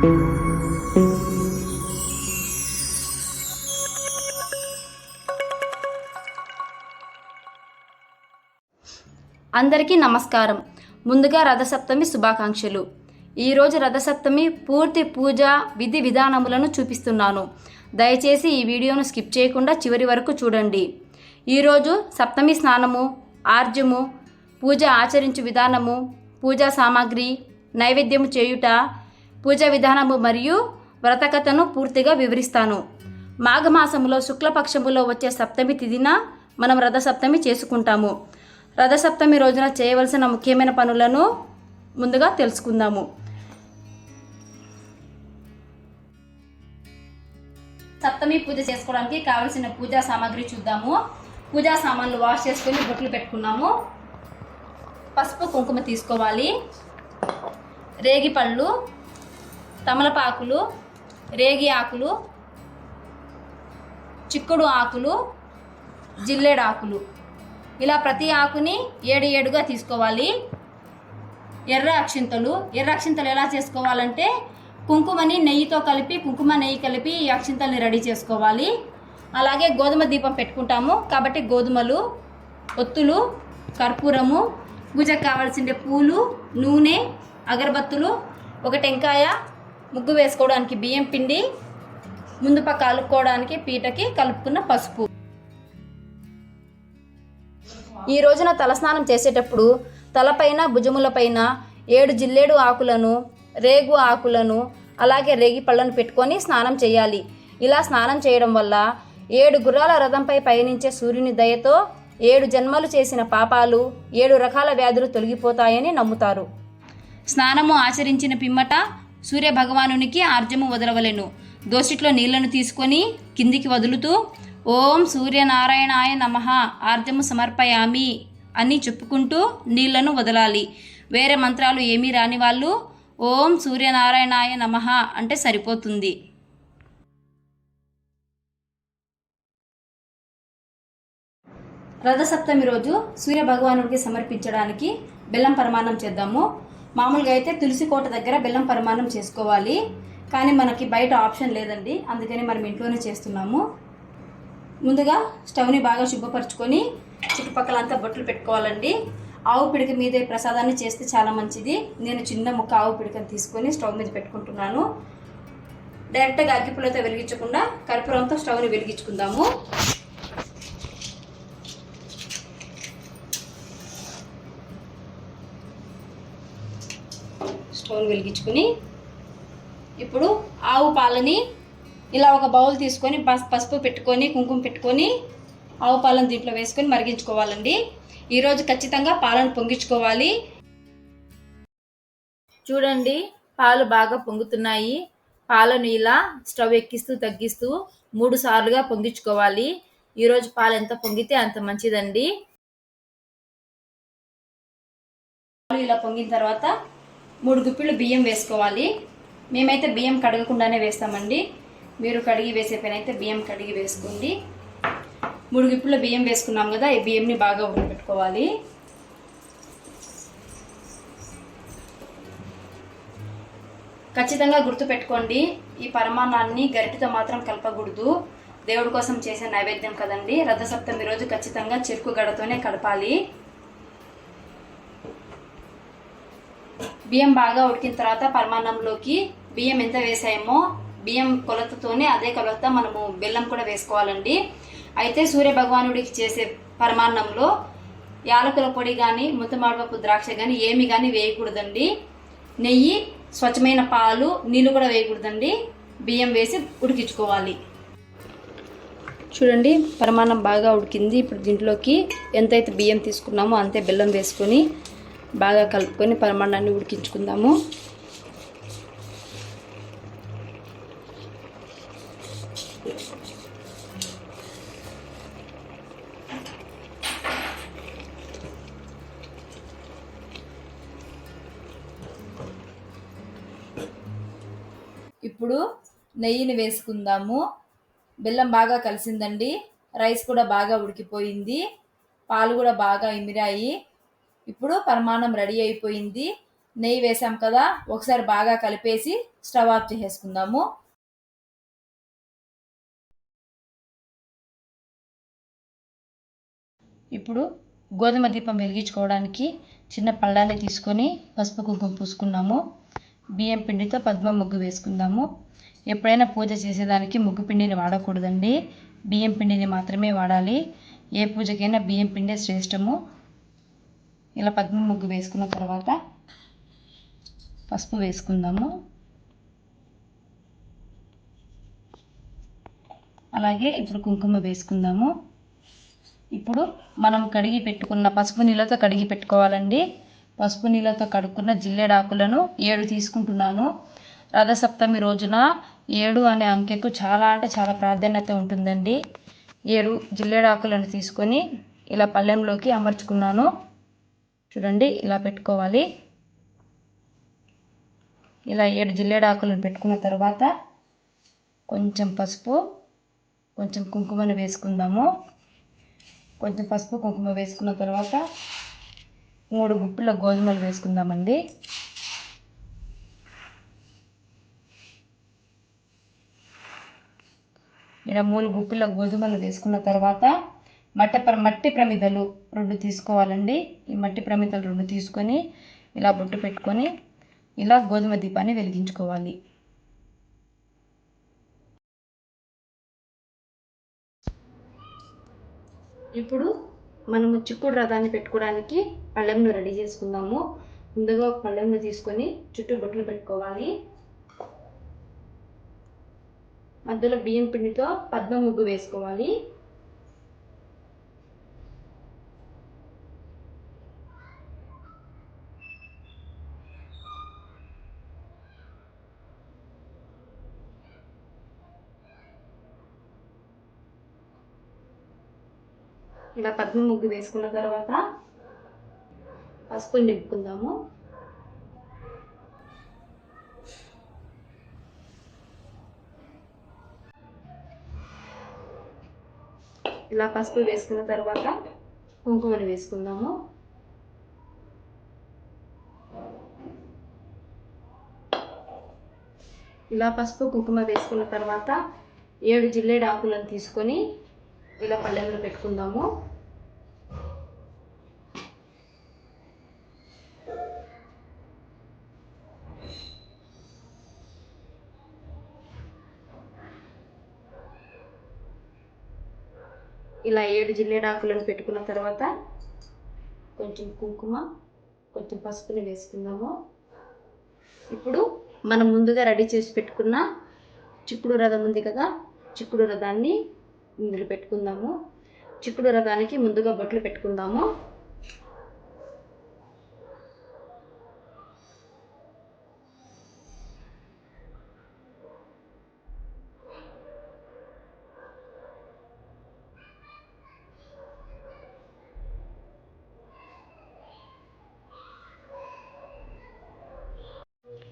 అందరికీ నమస్కారం. ముందుగా రథసప్తమి శుభాకాంక్షలు. ఈరోజు రథసప్తమి పూర్తి పూజ విధి విధానములను చూపిస్తున్నాను. దయచేసి ఈ వీడియోను స్కిప్ చేయకుండా చివరి వరకు చూడండి. ఈరోజు సప్తమి స్నానము ఆర్జము పూజ ఆచరించు విధానము పూజా సామాగ్రి నైవేద్యము చేయుట పూజ విధానము మరియు వ్రతకథను పూర్తిగా వివరిస్తాను. మాఘమాసములో శుక్లపక్షములో వచ్చే సప్తమి తిదిన మనం రథసప్తమి చేసుకుంటాము. రథసప్తమి రోజున చేయవలసిన ముఖ్యమైన పనులను ముందుగా తెలుసుకుందాము. సప్తమి పూజ చేసుకోవడానికి కావలసిన పూజా సామాగ్రి చూద్దాము. పూజా సామాన్లు వాష్ చేసుకొని బొట్లు పెట్టుకున్నాము. పసుపు కుంకుమ తీసుకోవాలి. రేగి పళ్ళు తమలపాకులు రేగి ఆకులు చిక్కుడు ఆకులు జిల్లేడు ఆకులు. ఇలా ప్రతి ఆకుని ఏడు ఏడుగా తీసుకోవాలి. ఎర్ర అక్షింతలు. ఎర్ర అక్షింతలు ఎలా చేసుకోవాలంటే కుంకుమని నెయ్యితో కలిపి కుంకుమ నెయ్యి కలిపి ఈ అక్షింతల్ని రెడీ చేసుకోవాలి. అలాగే గోధుమ దీపం పెట్టుకుంటాము. కాబట్టి గోధుమలు ఒత్తులు కర్పూరము పూజకు కావాల్సిన పూలు నూనె అగరబత్తులు ఒక టెంకాయ ముగ్గు వేసుకోవడానికి బియ్యం పిండి ముందు పక్క కలుపుకోవడానికి పీటకి కలుపుకున్న పసుపు. ఈ రోజున తలస్నానం చేసేటప్పుడు తలపైన భుజములపైన ఏడు జిల్లేడు ఆకులను రేగు ఆకులను అలాగే రేగి పళ్ళను పెట్టుకొని స్నానం చేయాలి. ఇలా స్నానం చేయడం వల్ల ఏడు గుర్రాల రథంపై పయనించే సూర్యుని దయతో ఏడు జన్మలు చేసిన పాపాలు ఏడు రకాల వ్యాధులు తొలగిపోతాయని నమ్ముతారు. స్నానము ఆచరించిన పిమ్మట సూర్య భగవానునికి ఆర్జము వదలవలెను. దోసిట్లో నీళ్ళను తీసుకొని కిందికి వదులుతూ ఓం సూర్యనారాయణాయ నమ ఆర్జము సమర్పయామి అని చెప్పుకుంటూ నీళ్ళను వదలాలి. వేరే మంత్రాలు ఏమీ రాని వాళ్ళు ఓం సూర్యనారాయణాయ నమ అంటే సరిపోతుంది. రథసప్తమి రోజు సూర్య భగవానుడికి సమర్పించడానికి బెల్లం ప్రమాణం చేద్దాము. మామూలుగా అయితే తులసి కోట దగ్గర బెల్లం పరిమాణం చేసుకోవాలి. కానీ మనకి బయట ఆప్షన్ లేదండి. అందుకని మనం ఇంట్లోనే చేస్తున్నాము. ముందుగా స్టవ్ని బాగా శుభ్రపరచుకొని చుట్టుపక్కలంతా బొట్లు పెట్టుకోవాలండి. ఆవు పిడక మీదే ప్రసాదాన్ని చేస్తే చాలా మంచిది. నేను చిన్న ముక్క ఆవు పిడకని తీసుకొని స్టవ్ మీద పెట్టుకుంటున్నాను. డైరెక్ట్గా అగ్గిపులతో వెలిగించకుండా కర్పూరంతో స్టవ్ని వెలిగించుకుందాము. స్టవ్ని వెలిగించుకొని ఇప్పుడు ఆవు పాలని ఇలా ఒక బౌల్ తీసుకొని పస్ పసుపు పెట్టుకొని కుంకుమ పెట్టుకొని ఆవు పాలను దీంట్లో వేసుకొని మరిగించుకోవాలండి. ఈరోజు ఖచ్చితంగా పాలను పొంగించుకోవాలి. చూడండి పాలు బాగా పొంగుతున్నాయి. పాలను ఇలా స్టవ్ ఎక్కిస్తూ తగ్గిస్తూ మూడు సార్లుగా పొంగించుకోవాలి. ఈరోజు పాలు ఎంత పొంగితే అంత మంచిదండి. పాలు ఇలా పొంగిన తర్వాత మూడు గుప్పిళ్ళు బియ్యం వేసుకోవాలి. మేమైతే బియ్యం కడగకుండానే వేస్తామండి. మీరు కడిగి వేసే పైన అయితే బియ్యం కడిగి వేసుకోండి. మూడు గుప్పిళ్ళ బియ్యం వేసుకున్నాం కదా ఈ బియ్యంని బాగా ఉడకబెట్టుకోవాలి. ఖచ్చితంగా గుర్తుపెట్టుకోండి ఈ పరమాన్నాన్ని గరిటితో మాత్రం కలపకూడదు. దేవుడి కోసం చేసే నైవేద్యం కదండి. రథసప్తమి రోజు ఖచ్చితంగా చెరుకు గడతోనే కలపాలి. బియ్యం బాగా ఉడికిన తర్వాత పరమాన్నంలోకి బియ్యం ఎంత వేసామో బియ్యం కొలతతోనే అదే కొలత మనము బెల్లం కూడా వేసుకోవాలండి. అయితే సూర్య భగవానుడికి చేసే పరమాన్నంలో యాలకుల పొడి కానీ ముత్తమాడపప్పు ద్రాక్ష కానీ ఏమి కానీ వేయకూడదండి. నెయ్యి స్వచ్ఛమైన పాలు నీళ్ళు కూడా వేయకూడదండి. బియ్యం వేసి ఉడికించుకోవాలి. చూడండి పరమాన్నం బాగా ఉడికింది. ఇప్పుడు దీంట్లోకి ఎంతైతే బియ్యం తీసుకున్నామో అంతే బెల్లం వేసుకొని బాగా కలుపుకొని పరమాన్నాన్ని ఉడికించుకుందాము. ఇప్పుడు నెయ్యిని వేసుకుందాము. బెల్లం బాగా కలిసిందండి. రైస్ కూడా బాగా ఉడికిపోయింది. పాలు కూడా బాగా ఇమిరాయి. ఇప్పుడు పరమాన్నం రెడీ అయిపోయింది. నెయ్యి వేసాం కదా ఒకసారి బాగా కలిపేసి స్టవ్ ఆఫ్ చేసేసుకుందాము. ఇప్పుడు గోధుమ దీపం వెలిగించుకోవడానికి చిన్న పళ్ళాన్ని తీసుకొని పసుపు కుంకుమ పూసుకున్నాము. బియ్యం పిండితో పద్మ ముగ్గు వేసుకుందాము. ఎప్పుడైనా పూజ చేసేదానికి ముగ్గు పిండిని వాడకూడదండి. బియ్యం పిండిని మాత్రమే వాడాలి. ఏ పూజకైనా బియ్యం పిండే శ్రేష్టము. ఇలా పద్మ ముగ్గు వేసుకున్న తర్వాత పసుపు వేసుకుందాము. అలాగే ఇప్పుడు కుంకుమ వేసుకుందాము. ఇప్పుడు మనం కడిగి పెట్టుకున్న పసుపు నీళ్ళతో కడిగి పెట్టుకోవాలండి. పసుపు నీళ్ళతో కడుక్కున్న జిల్లేడాకులను ఏడు తీసుకుంటున్నాను. రథసప్తమి రోజున ఏడు అనే అంకెకు చాలా అంటే చాలా ప్రాధాన్యత ఉంటుందండి. ఏడు జిల్లేడాకులను తీసుకొని ఇలా పళ్ళెంలోకి అమర్చుకున్నాను. చూడండి ఇలా పెట్టుకోవాలి. ఇలా ఏడు జిల్లేడాకులను పెట్టుకున్న తర్వాత కొంచెం పసుపు కొంచెం కుంకుమను వేసుకుందాము. కొంచెం పసుపు కుంకుమ వేసుకున్న తర్వాత మూడు గుప్పిల గోధుమలు వేసుకుందామండి. ఇలా మూడు గుప్పిల గోధుమలు వేసుకున్న తర్వాత మట్టి ప్ర మట్టి ప్రమిదలు రెండు తీసుకోవాలండి. ఈ మట్టి ప్రమిదలు రెండు తీసుకొని ఇలా బొట్టు పెట్టుకొని ఇలా గోధుమ దీపాన్ని వెలిగించుకోవాలి. ఇప్పుడు మనము చిక్కుడు రథాన్ని పెట్టుకోవడానికి పళ్ళెంను రెడీ చేసుకుందాము. ముందుగా ఒక పళ్ళెంను తీసుకొని చుట్టూ బొట్లు పెట్టుకోవాలి. మధ్యలో బియ్యం పిండితో పద్మ ముగ్గు వేసుకోవాలి. ఇలా పద్మ ముగ్గు వేసుకున్న తర్వాత పసుపు నింపుకుందాము. ఇలా పసుపు వేసుకున్న తర్వాత కుంకుమని వేసుకుందాము. ఇలా పసుపు కుంకుమ వేసుకున్న తర్వాత ఏడు జిల్లేడు ఆకులను తీసుకొని ఇలా పళ్ళెంలో పెట్టుకుందాము. ఇలా ఏడు జిల్లేడాకులను పెట్టుకున్న తర్వాత కొంచెం కుంకుమ కొంచెం పసుపుని వేసుకుందాము. ఇప్పుడు మనం ముందుగా రెడీ చేసి పెట్టుకున్న చిక్కుడు రథం ఉంది కదా చిక్కుడు రథాన్ని ఇందులో పెట్టుకుందాము. చిక్కుడు రథానికి ముందుగా బొట్లు పెట్టుకుందాము.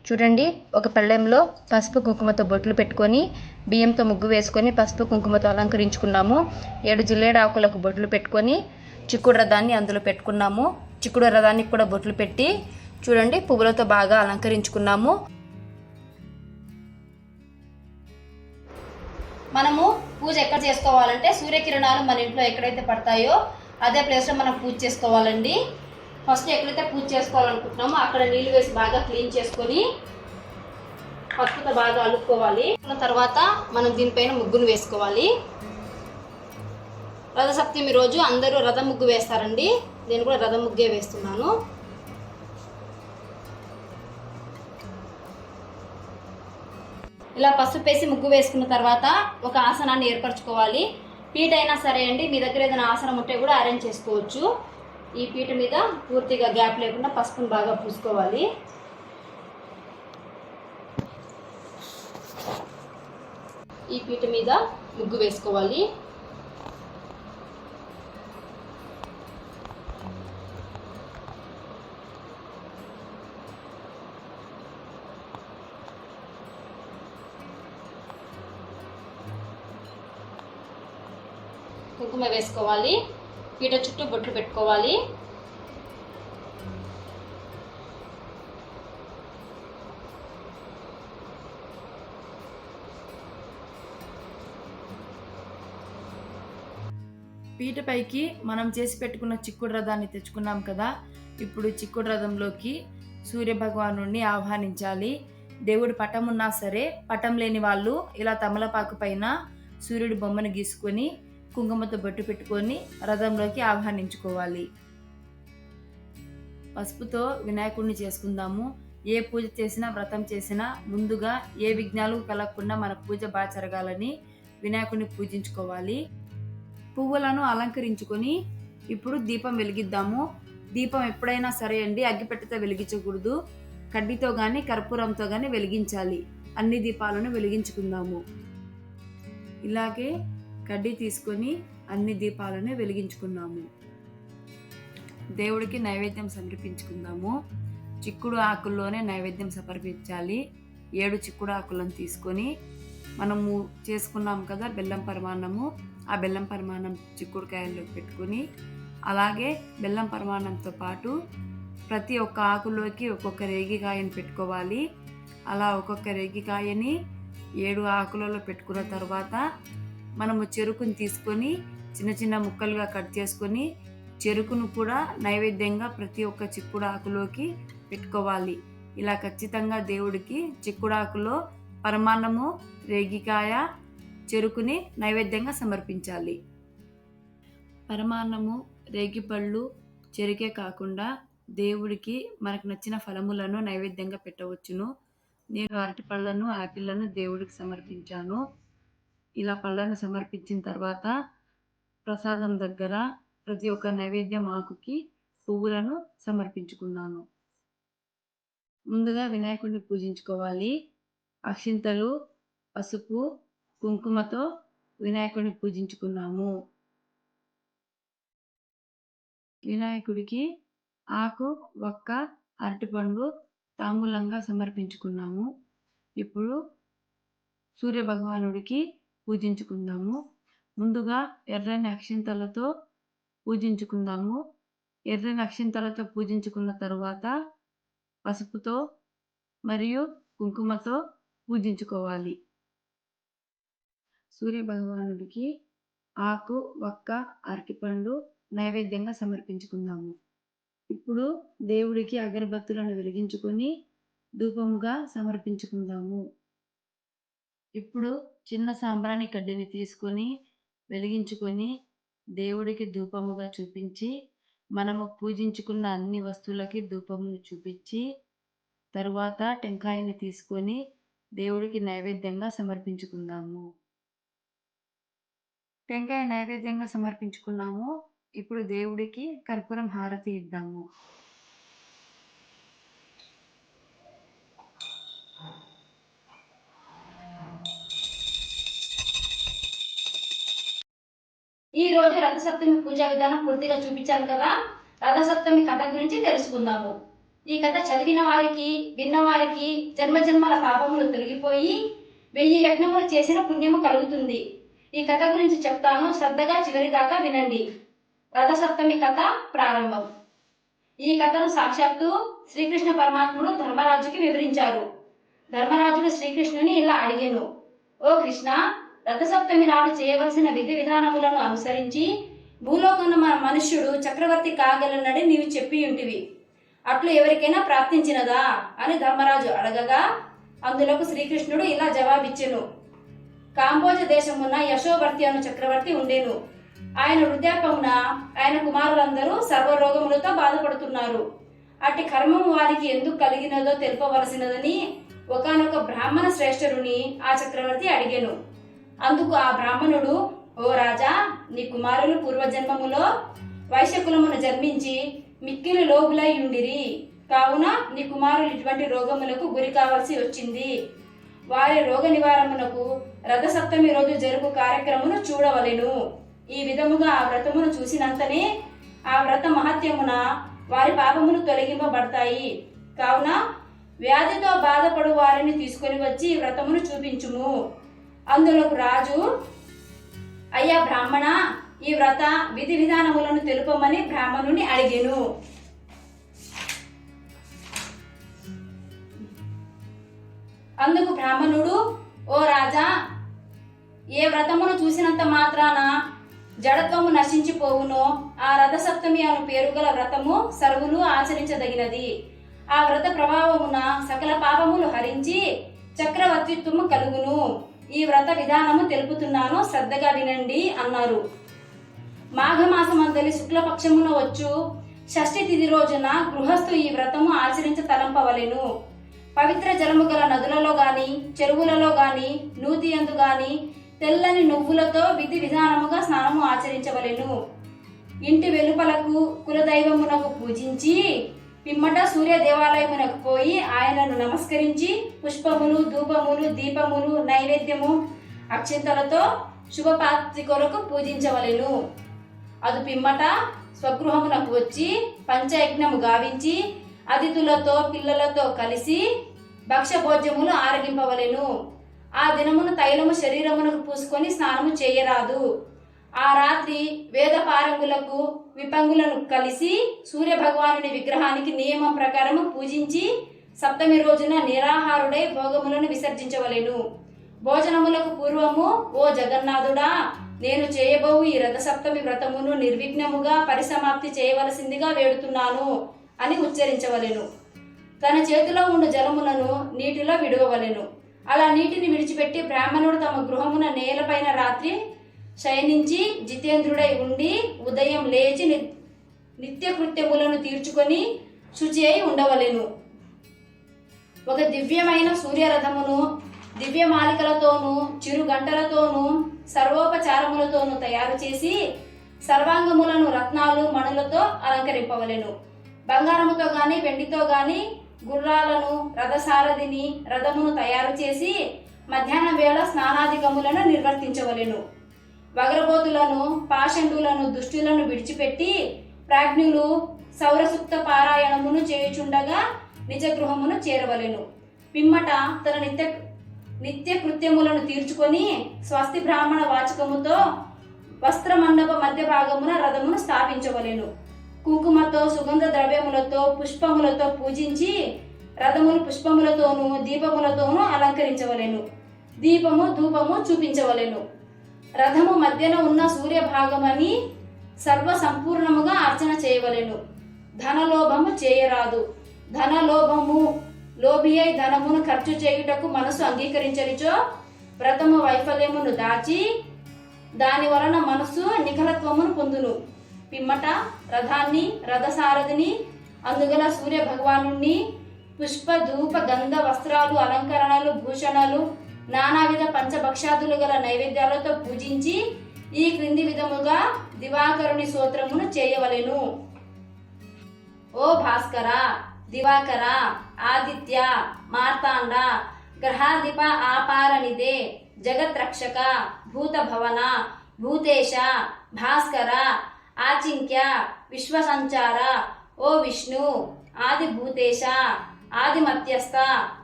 చూడండి ఒక పళ్ళెంలో పసుపు కుంకుమతో బొట్లు పెట్టుకొని బియ్యంతో ముగ్గు వేసుకొని పసుపు కుంకుమతో అలంకరించుకున్నాము. ఏడు జిల్లేడు ఆకులకు బొట్లు పెట్టుకొని చిక్కుడు రథాన్ని అందులో పెట్టుకున్నాము. చిక్కుడు రథానికి కూడా బొట్లు పెట్టి చూడండి పువ్వులతో బాగా అలంకరించుకున్నాము. మనము పూజ ఎక్కడ చేసుకోవాలంటే సూర్యకిరణాలు మన ఇంట్లో ఎక్కడైతే పడతాయో అదే ప్లేస్లో మనం పూజ చేసుకోవాలండి. ఫస్ట్ ఎక్కడైతే పూజ చేసుకోవాలనుకుంటున్నామో అక్కడ నీళ్ళు వేసి బాగా క్లీన్ చేసుకొని పసుపుతో బాగా అలుక్కోవాలి. తర్వాత మనం దీనిపైన ముగ్గును వేసుకోవాలి. రథసప్తమి రోజు అందరూ రథ ముగ్గు వేస్తారండి. నేను కూడా రథ ముగ్గే వేస్తున్నాను. ఇలా పసుపు వేసి ముగ్గు వేసుకున్న తర్వాత ఒక ఆసనాన్ని ఏర్పరచుకోవాలి. పీట అయినా సరే అండి మీ దగ్గర ఏదైనా ఆసనం ఉంటే కూడా అరేంజ్ చేసుకోవచ్చు. ఈ పీట మీద పూర్తిగా గ్యాప్ లేకుండా పసుపును బాగా పూసుకోవాలి. ఈ పీట మీద ముగ్గు వేసుకోవాలి. కుంకుమ వేసుకోవాలి. పీట చుట్టూ బొట్లు పెట్టుకోవాలి. పీట పైకి మనం చేసి పెట్టుకున్న చిక్కుడు రథాన్ని తెచ్చుకున్నాం కదా. ఇప్పుడు చిక్కుడు రథంలోకి సూర్య భగవాను ఆహ్వానించాలి. దేవుడు పటం ఉన్నా సరే పటం లేని వాళ్ళు ఇలా తమలపాకు పైన సూర్యుడు బొమ్మను గీసుకొని కుంకుమతో బొట్టు పెట్టుకొని రథంలోకి ఆహ్వానించుకోవాలి. పసుపుతో వినాయకుడిని చేసుకుందాము. ఏ పూజ చేసినా వ్రతం చేసినా ముందుగా ఏ విఘ్నాలు కలగకుండా మన పూజ బాగా జరగాలని వినాయకుడిని పూజించుకోవాలి. పువ్వులను అలంకరించుకొని ఇప్పుడు దీపం వెలిగిద్దాము. దీపం ఎప్పుడైనా సరే అండి అగ్గిపెట్టెతో వెలిగించకూడదు. కడ్డీతో కానీ కర్పూరంతో కానీ వెలిగించాలి. అన్ని దీపాలను వెలిగించుకుందాము. ఇలాగే కడ్డీ తీసుకొని అన్ని దీపాలను వెలిగించుకున్నాము. దేవుడికి నైవేద్యం సమర్పించుకుందాము. చిక్కుడు ఆకుల్లోనే నైవేద్యం సమర్పించాలి. ఏడు చిక్కుడు ఆకులను తీసుకొని మనము చేసుకున్నాం కదా బెల్లం పరిమాణము. ఆ బెల్లం పరిమాణం చిక్కుడుకాయల్లో పెట్టుకొని అలాగే బెల్లం పరిమాణంతో పాటు ప్రతి ఒక్క ఆకులోకి ఒక్కొక్క రేగికాయని పెట్టుకోవాలి. అలా ఒక్కొక్క రేగికాయని ఏడు ఆకులలో పెట్టుకున్న తర్వాత మనము చెరుకుని తీసుకొని చిన్న చిన్న ముక్కలుగా కట్ చేసుకొని చెరుకును కూడా నైవేద్యంగా ప్రతి ఒక్క చిక్కుడాకులోకి పెట్టుకోవాలి. ఇలా ఖచ్చితంగా దేవుడికి చిక్కుడాకులో పరమాన్నము రేగికాయ చెరుకుని నైవేద్యంగా సమర్పించాలి. పరమాన్నము రేగిపళ్ళు చెరుకే కాకుండా దేవుడికి మనకు నచ్చిన ఫలములను నైవేద్యంగా పెట్టవచ్చును. నేను అరటి పళ్ళను యాపిళ్ళను దేవుడికి సమర్పించాను. ఇలా పళ్ళను సమర్పించిన తర్వాత ప్రసాదం దగ్గర ప్రతి ఒక్క నైవేద్యం ఆకుకి పువ్వులను సమర్పించుకున్నాను. ముందుగా వినాయకుడిని పూజించుకోవాలి. అక్షింతలు పసుపు కుంకుమతో వినాయకుడిని పూజించుకున్నాము. వినాయకుడికి ఆకు ఒక్క అరటిపండు తాంబూలంగా సమర్పించుకున్నాము. ఇప్పుడు సూర్య భగవానుడికి పూజించుకుందాము. ముందుగా ఎర్రని అక్షింతలతో పూజించుకుందాము. ఎర్రని అక్షింతలతో పూజించుకున్న తరువాత పసుపుతో మరియు కుంకుమతో పూజించుకోవాలి. సూర్య భగవానుడికి ఆకు ఒక్క అరటిపండు నైవేద్యంగా సమర్పించుకుందాము. ఇప్పుడు దేవుడికి అగరబత్తులను వెలిగించుకొని ధూపముగా సమర్పించుకుందాము. ఇప్పుడు చిన్న సాంబ్రాణి కడ్డీని తీసుకొని వెలిగించుకొని దేవుడికి ధూపముగా చూపించి మనము పూజించుకున్న అన్ని వస్తువులకి ధూపమును చూపించి తరువాత టెంకాయని తీసుకొని దేవుడికి నైవేద్యంగా సమర్పించుకుందాము. టెంకాయ నైవేద్యంగా సమర్పించుకున్నాము. ఇప్పుడు దేవుడికి కర్పూరం హారతి ఇద్దాము. ఈ రోజు రథసప్తమి పూజా విధానం పూర్తిగా చూపించాను కదా. రథసప్తమి కథ గురించి తెలుసుకుందాము. ఈ కథ చదివిన వారికి విన్న వారికి జన్మజన్మల పాపములు తొలగిపోయి వెయ్యి యజ్ఞములు చేసిన పుణ్యము కలుగుతుంది. ఈ కథ గురించి చెప్తాను శ్రద్ధగా చివరి దాకా వినండి. రథసప్తమి కథ ప్రారంభం. ఈ కథను సాక్షాత్తు శ్రీకృష్ణ పరమాత్ముడు ధర్మరాజుకి వివరించారు. ధర్మరాజుడు శ్రీకృష్ణుని ఇలా అడిగాను. ఓ కృష్ణ రథసప్తమి నాడు చేయవలసిన విధి విధానములను అనుసరించి భూలోకంలో మన మనుష్యుడు చక్రవర్తి కాగలనని నీవు చెప్పి ఉంటివి అట్లు ఎవరికైనా ప్రాప్తించినదా? అని ధర్మరాజు అడగగా అందులోకి శ్రీకృష్ణుడు ఇలా జవాబిచ్చెను. కాంబోజ దేశమున్న యశోవర్తి అను చక్రవర్తి ఉండేను. ఆయన వృద్ధాపమున ఆయన కుమారులందరూ సర్వరోగములతో బాధపడుతున్నారు. అట్టి కర్మము వారికి ఎందుకు కలిగినదో తెలుపవలసినదని ఒకానొక బ్రాహ్మణ శ్రేష్ఠుని ఆ చక్రవర్తి అడిగాను. అందుకు ఆ బ్రాహ్మణుడు ఓ రాజా నీ కుమారులు పూర్వజన్మములో వైశ్యకులమును జన్మించి మిక్కిలి లోగులై ఉండిరి. కావున నీ కుమారులు ఇటువంటి రోగములకు గురి కావాల్సి వచ్చింది. వారి రోగ నివారణకు రథసప్తమి రోజు జరుపు కార్యక్రమను చూడవలెను. ఈ విధముగా ఆ వ్రతమును చూసినంతనే ఆ వ్రత మహత్యమున వారి పాపమును తొలగింపబడతాయి. కావున వ్యాధితో బాధపడు వారిని తీసుకొని వచ్చి వ్రతమును చూపించుము. అందులోకి రాజు అయ్యా బ్రాహ్మణ ఈ వ్రత విధి విధానములను తెలుపమని బ్రాహ్మణుని అడిగెను. అందుకు బ్రాహ్మణుడు ఓ రాజా ఏ వ్రతమును చూసినంత మాత్రాన జడత్వము నశించిపోవునో. ఆ రథసప్తమి అను పేరు గల వ్రతము సర్వులు ఆచరించదగినది. ఆ వ్రత ప్రభావమున సకల పాపములు హరించి చక్రవర్తిత్వము కలుగును. ఈ వ్రత విధానము తెలుపుతున్నాను. శ్రద్ధగా వినండి అన్నారు. మాఘమాసమందలి శుక్లపక్షమున వచ్చు. షష్ఠి తిథి రోజున గృహస్థు ఈ వ్రతము ఆచరించ తలంపవలెను. పవిత్ర జలము గల నదులలో గాని చెరువులలో గాని నూతి ఎందు గాని తెల్లని నువ్వులతో విధి విధానముగా స్నానము ఆచరించవలెను. ఇంటి వెలుపలకు కులదైవమునకు పూజించి పిమ్మట సూర్య దేవాలయమునకు పోయి ఆయనను నమస్కరించి పుష్పములు ధూపములు దీపములు నైవేద్యము అక్షింతలతో శుభపాత్రి కొరకు పూజించవలెను. అది పిమ్మట స్వగృహమునకు వచ్చి పంచయజ్ఞము గావించి అతిథులతో పిల్లలతో కలిసి భక్ష్యభోజ్యములు ఆరగింపవలెను. ఆ దినమును తైలము శరీరమునకు పూసుకొని స్నానము చేయరాదు. ఆ రాత్రి వేద పారంగులకు విపంగులను కలిసి సూర్య భగవానుని విగ్రహానికి నియమం ప్రకారము పూజించి సప్తమి రోజున నిరాహారుడై భోగములను విసర్జించవలెను. భోజనములకు పూర్వము ఓ జగన్నాథుడా నేను చేయబోవు ఈ రథసప్తమి వ్రతమును నిర్విఘ్నముగా పరిసమాప్తి చేయవలసిందిగా వేడుతున్నాను అని ఉచ్చరించవలెను. తన చేతిలో ఉన్న జలములను నీటిలో విడవవలెను. అలా నీటిని విడిచిపెట్టి బ్రాహ్మణుడు తమ గృహమున నేలపైన రాత్రి శయనించి జితేంద్రుడై ఉండి ఉదయం లేచి ని- నిత్యకృత్యములను తీర్చుకొని శుచి అయి ఉండవలెను. ఒక దివ్యమైన సూర్యరథమును దివ్యమాలికలతోనూ చిరు గంటలతోనూ సర్వోపచారములతోనూ తయారు చేసి సర్వాంగములను రత్నాలు మణులతో అలంకరింపవలెను. బంగారముతో గాని వెండితో గాని గుర్రాలను రథసారథిని రథమును తయారు చేసి మధ్యాహ్నం వేళ స్నానాధికములను నిర్వర్తించవలెను. వగరబోతులను పాషండులను దుష్టులను విడిచిపెట్టి ప్రాజ్ఞులు సౌరసుప్త పారాయణమును చేయుచుండగా నిజ గృహమును చేరవలెను. పిమ్మట తన నిత్య నిత్య కృత్యములను తీర్చుకొని స్వస్తి బ్రాహ్మణ వాచకముతో వస్త్రమండప మధ్య భాగమున రథమును స్థాపించవలెను. కుంకుమతో సుగంధ ద్రవ్యములతో పుష్పములతో పూజించి రథమును పుష్పములతోనూ దీపములతోనూ అలంకరించవలెను. దీపము ధూపము చూపించవలెను. రథము మధ్యన ఉన్న సూర్య భాగమని సర్వ సంపూర్ణముగా అర్చన చేయవలెను. ధనలోభము చేయరాదు. ధనలోభము లోభి అయి ధనమును ఖర్చు చేయుటకు మనసు అంగీకరించరిచో వ్రతము వైఫల్యమును దాచి దాని వలన మనసు నిఖరత్వమును పొందును. పిమ్మట రథాన్ని రథసారథిని అందుగల సూర్య భగవాను పుష్ప ధూప గంధ వస్త్రాలు అలంకరణలు భూషణాలు నానావిధ పంచభక్షాదులు గల నైవేద్యాలతో పూజించి ఈ క్రింది విధముగా దివాకరుని సూత్రమును చేయవలెను. ఓ భాస్కర దివాకర ఆదిత్య మార్తాండ గ్రహాధిప ఆపారనిదే జగత్రక్షక భూతభవన భూతేశ భాస్కర ఆచింక్య విశ్వసంచార ఓ విష్ణు ఆది భూతేశ ఆది మధ్యస్థ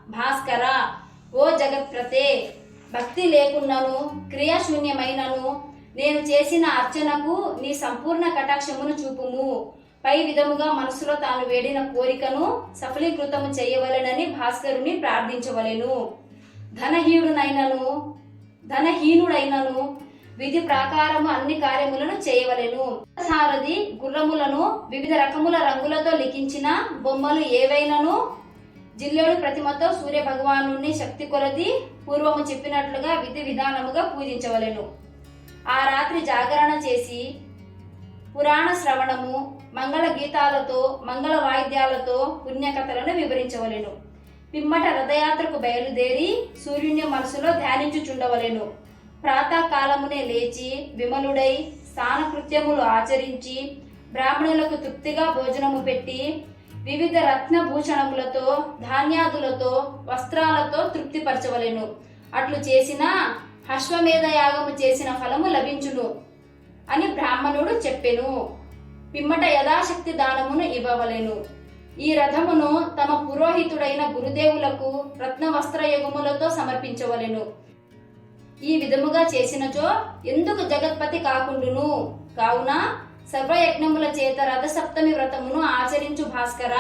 భాస్కర ఓ జగత్ప్రతే భక్తి లేకున్నను క్రియాశూన్యమైనను నేను చేసిన అర్చనకు నీ సంపూర్ణ కటాక్షమును చూపుము. పై విధముగా మనసులో తాను వేడిన కోరికను సఫలీకృతము చేయవలెనని భాస్కరుని ప్రార్థించవలెను. ధనహీనుడైనను ధనహీనుడైనను విధి ప్రాకారము అన్ని కార్యములను చేయవలెను. సారథి గుర్రములను వివిధ రకముల రంగులతో లిఖించిన బొమ్మలు ఏవైనను జిల్లేడు ప్రతిమతో సూర్య భగవాను శక్తి కొలది పూర్వము చెప్పినట్లుగా విధి విధానముగా పూజించవలెను. ఆ రాత్రి జాగరణ చేసి పురాణ శ్రవణము మంగళ గీతాలతో మంగళ వాయిద్యాలతో పుణ్యకథలను వివరించవలెను. పిమ్మట రథయాత్రకు బయలుదేరి సూర్యుని మనసులో ధ్యానించుచుండవలెను. ప్రాతకాలమునే లేచి విమలుడై స్నానకృత్యములు ఆచరించి బ్రాహ్మణులకు తృప్తిగా భోజనము పెట్టి వివిధ రత్న భూషణములతో ధాన్యాదులతో వస్త్రాలతో తృప్తిపరచవలెను. అట్లు చేసిన అశ్వమేధ యాగము చేసిన ఫలము లభించును అని బ్రాహ్మణుడు చెప్పెను. పిమ్మట యథాశక్తి దానమును ఇవ్వవలెను. ఈ రథమును తమ పురోహితుడైన గురుదేవులకు రత్న వస్త్రయుగములతో సమర్పించవలెను. ఈ విధముగా చేసినచో ఎందుకు జగత్పతి కాకుండును? కావున సర్వయజ్ఞముల చేత రథసప్తమి వ్రతమును ఆచరించు భాస్కర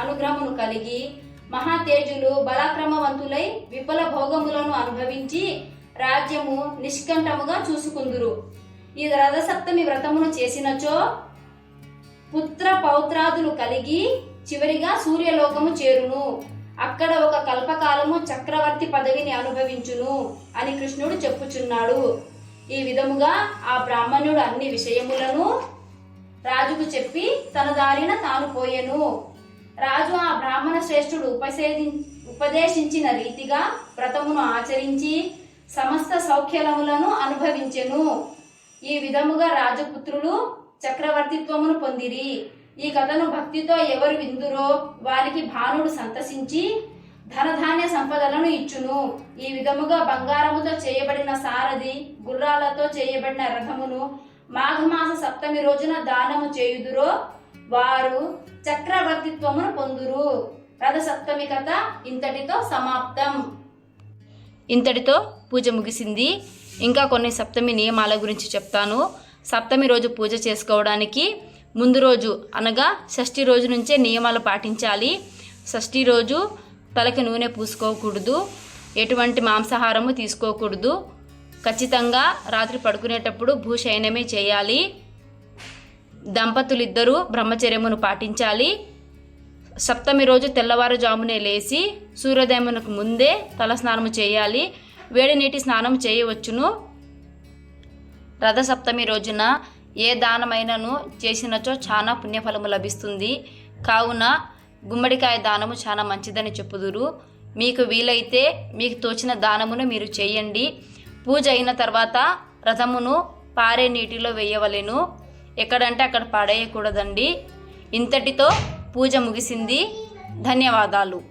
అనుగ్రహమును కలిగి మహాతేజులు బలాక్రమవంతులై విఫల భోగములను అనుభవించి రాజ్యము నిష్కంఠముగా చూసుకుందురు. ఈ రథసప్తమి వ్రతమును చేసినచో పుత్ర పౌత్రాదులు కలిగి చివరిగా సూర్యలోకము చేరును. అక్కడ ఒక కల్పకాలము చక్రవర్తి పదవిని అనుభవించును అని కృష్ణుడు చెప్పుచున్నాడు. ఈ విధముగా ఆ బ్రాహ్మణుడు అన్ని విషయములను రాజుకు చెప్పి తన దారిన తాను పోయెను. రాజు ఆ బ్రాహ్మణ శ్రేష్ఠుడు ఉపసేది ఉపదేశించిన రీతిగా వ్రతమును ఆచరించి సమస్త సౌఖ్యలములను అనుభవించెను. ఈ విధముగా రాజపుత్రులు చక్రవర్తిత్వమును పొందిరి. ఈ కథను భక్తితో ఎవరు విందురో వారికి భానుడు సంతసించి ధనధాన్య సంపదలను ఇచ్చును. ఈ విధముగా బంగారముతో చేయబడిన సారథి గుర్రాలతో చేయబడిన రథమును మాఘమాస సప్తమి రోజున దానము చేయుదురో వారు చక్రవర్తిత్వమును పొందురు. రథ సప్తమి కథ ఇంతటితో సమాప్తం. ఇంతటితో పూజ ముగిసింది. ఇంకా కొన్ని సప్తమి నియమాల గురించి చెప్తాను. సప్తమి రోజు పూజ చేసుకోవడానికి ముందు రోజు అనగా షష్ఠి రోజు నుంచే నియమాలు పాటించాలి. షష్ఠి రోజు తలకి నూనె పూసుకోకూడదు. ఎటువంటి మాంసాహారము తీసుకోకూడదు. ఖచ్చితంగా రాత్రి పడుకునేటప్పుడు భూశయనమే చేయాలి. దంపతులిద్దరూ బ్రహ్మచర్యమును పాటించాలి. సప్తమి రోజు తెల్లవారుజామునే లేచి సూర్యోదయమునకు ముందే తలస్నానము చేయాలి. వేడి నీటి స్నానం చేయవచ్చును. రథసప్తమి రోజున ఏ దానమైనను చేసినచో చాలా పుణ్యఫలము లభిస్తుంది. కావున గుమ్మడికాయ దానము చాలా మంచిదని చెప్పుదురు. మీకు వీలైతే మీకు తోచిన దానమును మీరు చేయండి. పూజ అయిన తర్వాత రథమును పారే నీటిలో వేయవలెను. ఎక్కడంటే అక్కడ పాడేయకూడదండి. ఇంతటితో పూజ ముగిసింది. ధన్యవాదాలు.